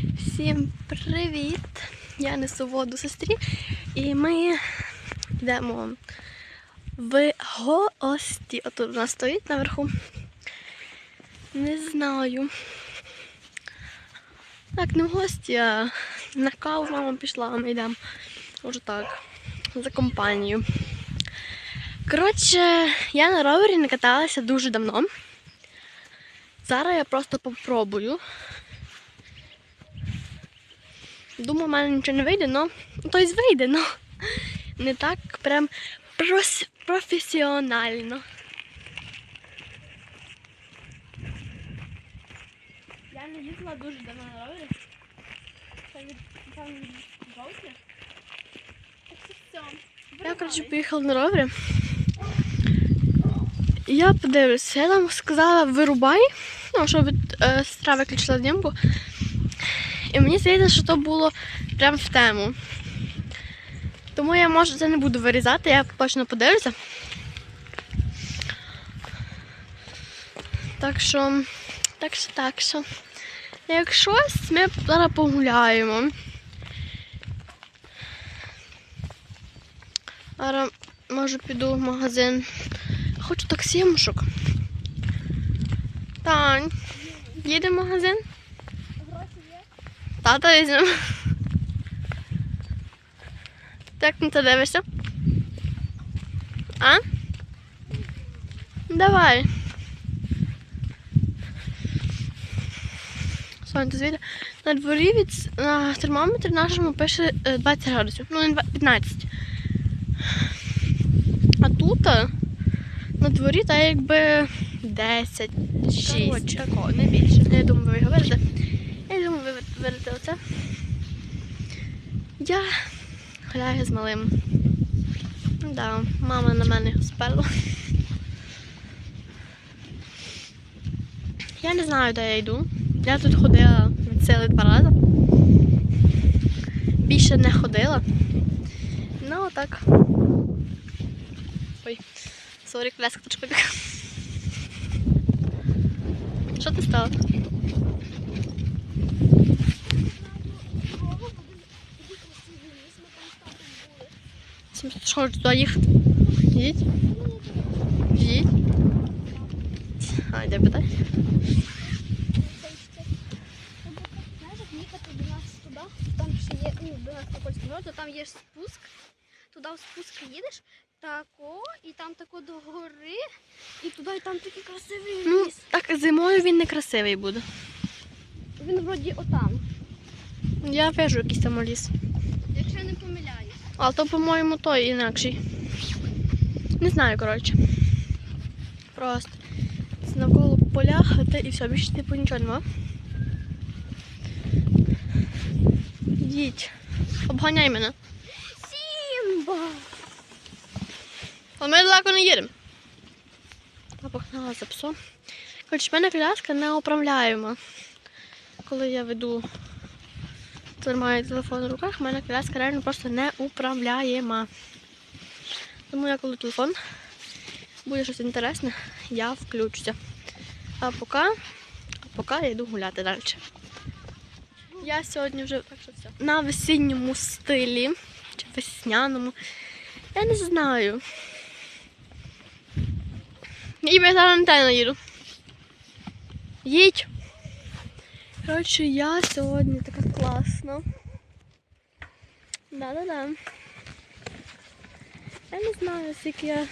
Всім привіт! Я несу воду сестрі, і ми йдемо в гості. Отут вона стоїть наверху. Не знаю. Так, не в гості, а на каву мама пішла, а ми йдемо. Може так. За компанію. Коротше, я на ровері не каталася дуже давно. Зараз я просто попробую. Думаю, в мене нічого не вийде, но то й вийде, но не так прям професіонально. Я не їздила дуже давно на ровері. Це від жовтня. Я, коротше, поїхала на ровері. Я подивлюся, я там сказала вирубай, ну, щоб е, сестра виключила знімку. І мені здається, що то було прямо в тему. Тому я може це не буду вирізати, я точно подивлюся. Так що, так що, так що. Як щось, ми зараз погуляємо. Зараз, може, піду в магазин. Хочу таксімушок. Тань, їдемо в магазин? Тата візьмемо. Так на це дивишся? А? Давай. Сонце звідти. На дворі від на термометрі нашому пише е, 20 градусів. Ну, не 15. А тут е, на дворі так якби 10, 6. Коротше, не більше. Я думаю, ви. Я думаю, оце. Я гуляю з малим. Да, мама на мене сперла. Я не знаю, де я йду. Я тут ходила від два рази. Більше не ходила. Ну, отак. Ой, сорі, коляска трошки. Що ти стала? Що ж туди їхати? Їдь. Їдь. А, йде питай. Знаєш, як їхати до нас туди, там ще є, ну, до нас на польську то там є спуск, туди в спуск їдеш, тако, і там тако до гори, і туди, і там такий красивий Ну, так зимою він не красивий буде. Він вроді отам, Я вижу якийсь там ліс. якщо я не помиляюсь. А то, по-моєму, той інакший. Не знаю, коротше. Просто це навколо поля, хати і все, більше типу нічого нема. Їдь. Обганяй мене. Сімба! А ми далеко не їдемо. Я погнала за псом. Коротше, в мене коляска не управляємо. Коли я веду, тримаю телефон в руках, в мене коляска реально просто не управляєма. Тому я коли телефон буде щось інтересне, я включуся. А поки, а поки я йду гуляти далі. Я сьогодні вже так що все. на весінньому стилі чи весняному. Я не знаю. І я зараз на те їду. Їдь. Коротше, я сьогодні така класна. Да-да-да. Я не знаю, скільки я...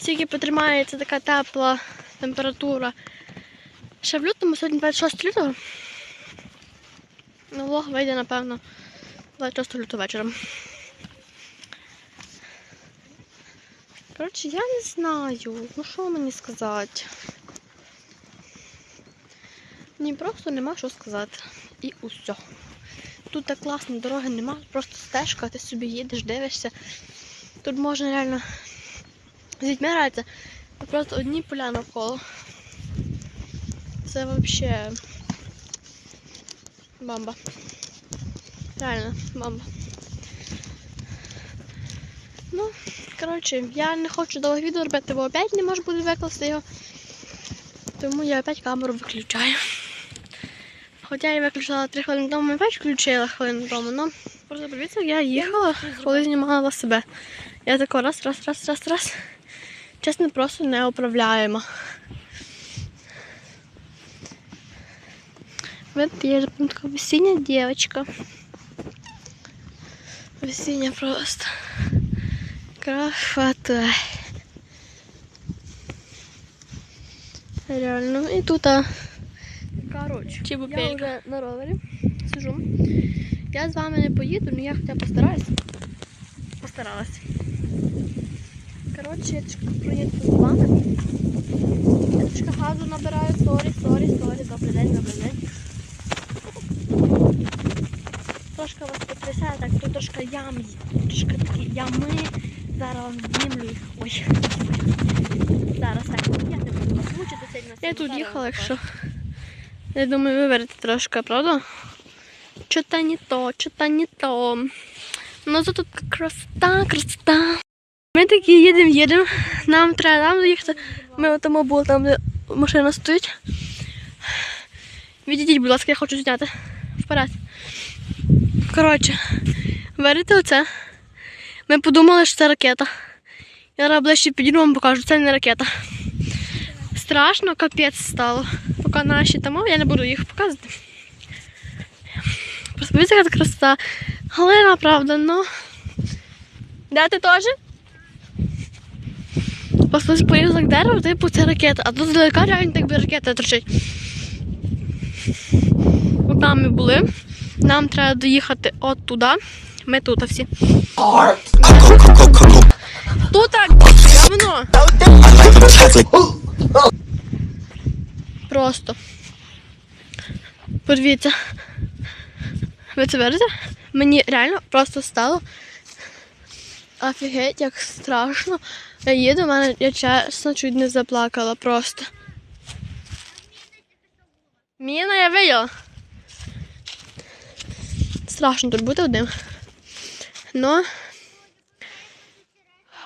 Скільки потримається така тепла температура. Ще в лютому, сьогодні 26 лютого. Ну, влог вийде, напевно, 26 лютого вечором. Коротше, я не знаю. Ну що мені сказати? Мені просто нема що сказати. І усе. Тут так класно, дороги нема, просто стежка, ти собі їдеш, дивишся. Тут можна реально з дітьми гратися. Просто одні поля навколо. Це взагалі бомба. Реально, бомба. Ну, коротше, я не хочу довго відео робити, бо опять не можу буде викласти його. Тому я опять камеру виключаю. Хоча я виключила 3 хвилини тому, печ включила хвилину тому. Ну, просто подивіться, я їхала, коли знімала себе. Я тако раз, раз, раз, раз, раз. Чесно, просто неуправляємо. Вот я же прям такая весенняя девочка. Просто. Красота. Реально. І тут, а, коротше, я вже на ровері сижу. Я з вами не поїду, але я хоча постараюсь. Постаралась. Коротше, я трішки проїду з вами. Я трішки газу набираю. Сорі, сорі, сорі. Добрий день, добрий день. Трошки вас потрясає, так тут трошки ям, трошки такі ями. Зараз знімлю їх. Ой. Зараз так. Я не буду сильно. Я тут їхала, якщо. Я думаю, виверти трошки, правда? Что-то не то, что-то не то. Ну зато тут красота, красота. Ми такі їдемо, їдемо. Нам треба там доїхати. Ми от тому були там, де машина стоїть. Відійдіть, будь ласка, я хочу зняти. Вперед. Коротше, верите оце? Ми подумали, що це ракета. Я зараз ближче підійду вам покажу, це не ракета. Страшно, капець стало. Поки наші там, я не буду їх показувати. Просто подивіться, яка краса. Галина, правда, ну. Де ти теж? Просто ось поїзд к дереву, типу це ракета, а тут здалека реально так би ракета торчить. От там ми були. Нам треба доїхати от туди. Ми тут всі. Тут так, говно. Просто. Подивіться. Ви це бачите? Мені реально просто стало офігеть, як страшно. Я їду, в мене я чесно чуть не заплакала просто. Міна, я виділа. Страшно тут бути одним. Ну.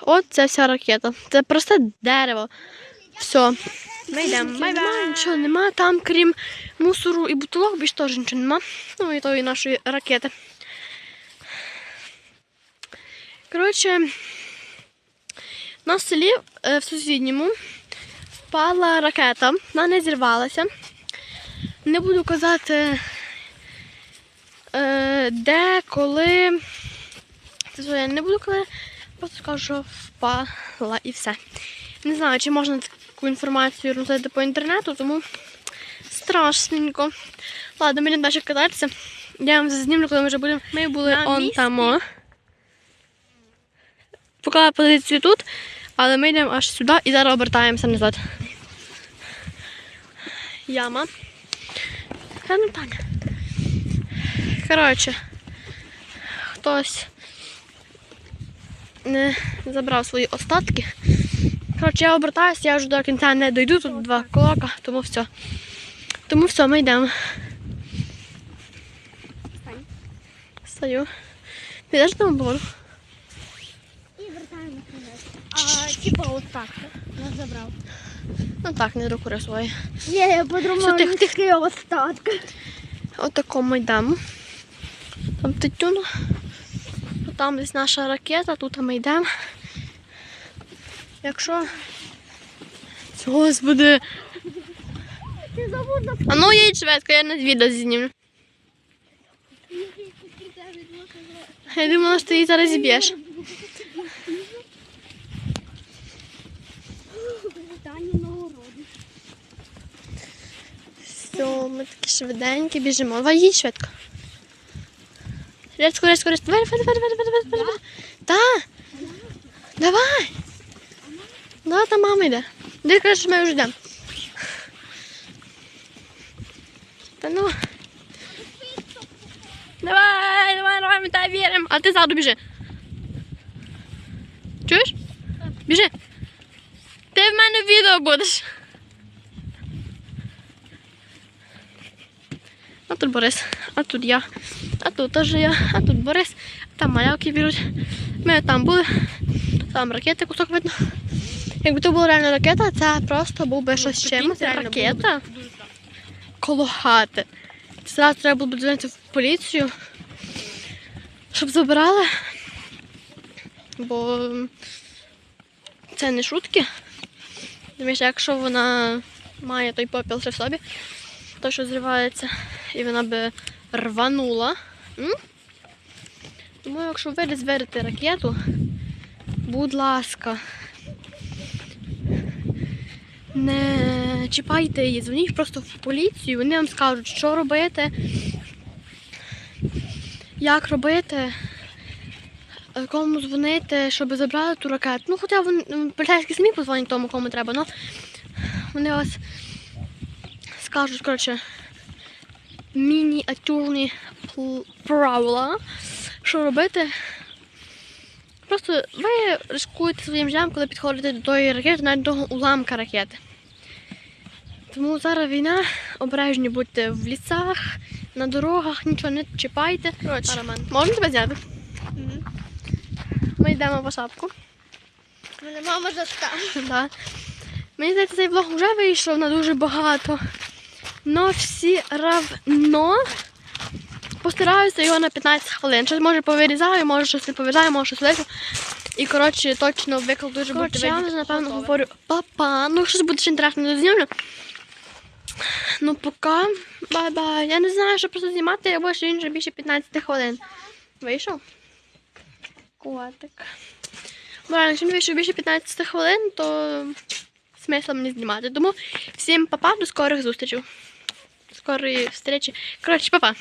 От це вся ракета. Це просто дерево. Все. Ми йдемо. Бай-бай. Нічого нема. Там, крім мусору і бутилок, більш теж нічого нема. Ну і тої нашої ракети. Коротше, на селі е, в сусідньому впала ракета, вона не зірвалася. Не буду казати, е, де, коли. Це я не буду казати, просто скажу, що впала і все. Не знаю, чи можна таку інформацію роздати по інтернету, тому страшненько. Ладно, йдемо далі кататися. Я вам зазнімлю, коли ми вже будемо. Ми були На он місці. там. о. Позицію тут, але ми йдемо аж сюди і зараз обертаємося назад. Яма. Ну Таня. Коротше, хтось не забрав свої остатки. Коротше, я обертаюся, я вже до кінця не дойду, тут два кулака, тому все. Тому все, ми йдемо. Стою. Підеш на воду? І вертаємо. А типа от так. Нас забрав. Ну так, не до кури свої. Є, я Все, подумала, тихо, тихо. мішки. Отако ми йдемо. Там тютюн. Там десь наша ракета, тут ми йдемо. Якщо. Господи. А ну їдь швидко, я на відео знімлю. Я думала, що ти її зараз зіб'єш. Все, ми такі швиденькі біжимо. Давай їдь швидко. Швидко, швидко, швидко. Давай, давай, давай, давай, давай, давай. Да. Давай. Да, там мама йде. Де кажеш, ми вже йдемо. Та ну. Давай, давай, давай, ми тебе віримо. А ти ззаду біжи. Чуєш? Біжи. Ти в мене відео будеш. А тут Борис, а тут я, а тут теж я, а тут Борис, там малявки беруть. Ми там були, там ракети кусок видно. Якби то була реально ракета, це просто був би щось чимось. Ракета коло хати. Зразу треба було б дзвонити в поліцію, щоб забирали. Бо це не шутки. Тому що якщо вона має той попіл ще в собі, то що зривається, і вона би рванула. М? Тому якщо ви десь ракету, будь ласка, не чіпайте її, дзвоніть просто в поліцію, вони вам скажуть, що робити, як робити, кому дзвонити, щоб забрали ту ракету. Ну, хоча вони поліцейські самі позвонять тому, кому треба, але вони вас скажуть, коротше, мініатюрні правила, що робити. Просто ви рискуєте своїм життям, коли підходите до тої ракети, навіть до уламка ракети. Тому зараз війна, обережні будьте в лісах, на дорогах, нічого не чіпайте. Коротше, можна тебе зняти? Ми йдемо по шапку. Мене мама жорстка. Да. Мені здається, цей влог вже вийшов на дуже багато. Но всі равно постараюся його на 15 хвилин. Щось може повирізаю, може щось не повирізаю, може щось лишу. І коротше, точно викладу дуже Коротше, Я вже напевно говорю папа. Ну, щось буде ще інтересно не знімлю. Ну, поки. Бай-бай. Я не знаю, що просто знімати, або що він вже більше 15 хвилин. Вийшов? Котик. Бо якщо він вийшов більше 15 хвилин, то смисла мені знімати. Тому всім папа, до скорих зустрічей. Скорої зустрічі. Коротше, папа.